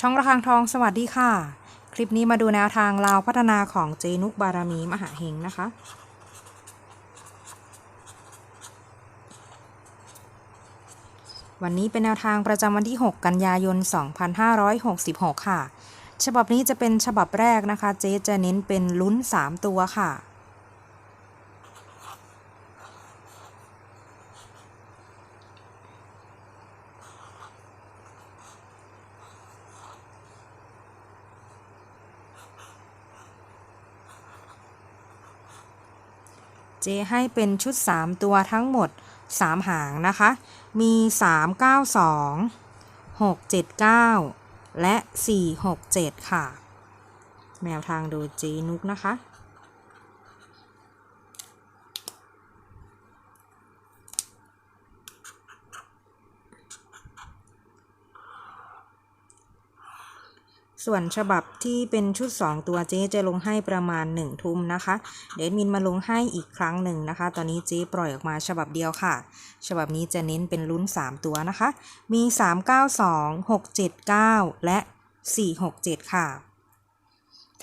ช่องระฆังทองสวัสดีค่ะ คลิปนี้มาดูแนวทางลาวพัฒนาของเจนุกบารมีมหาเฮงนะคะ วันนี้เป็นแนวทางประจำวันที่ 6 กันยายน 2566 ค่ะ ฉบับนี้จะเป็นฉบับแรกนะคะ เจ๊จะเน้นเป็นลุ้น 3 ตัวค่ะ เจให้เป็นชุด 3 ตัวทั้งหมด 3 หางนะคะ มี 392 679 และ 467 ค่ะ แนวทางโดยเจนุกนะคะ ส่วนฉบับที่เป็นชุด 2 ตัวเจ๊จะลงให้ประมาณ 1 ทุ่มนะคะ เดยวแอดมินมาลงให้อีกครั้งหนึ่งนะคะ ตอนนี้เจ๊ปล่อยออกมาฉบับเดียวค่ะ ฉบับนี้จะเน้นเป็นลุ้น 3 ตัวนะคะ มี 392 679 และ 467 ค่ะ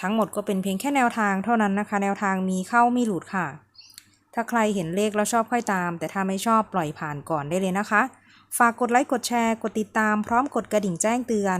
ทั้งหมดก็เป็นเพียงแค่แนวทางเท่านั้นนะคะ แนวทางมีเข้าไม่หลุดค่ะ ถ้าใครเห็นเลขแล้วชอบค่อยตาม แต่ถ้าไม่ชอบปล่อยผ่านก่อนได้เลยนะคะ ฝากกดไลค์กดแชร์ กดติดตามพร้อมกดกระดิ่งแจ้งเตือน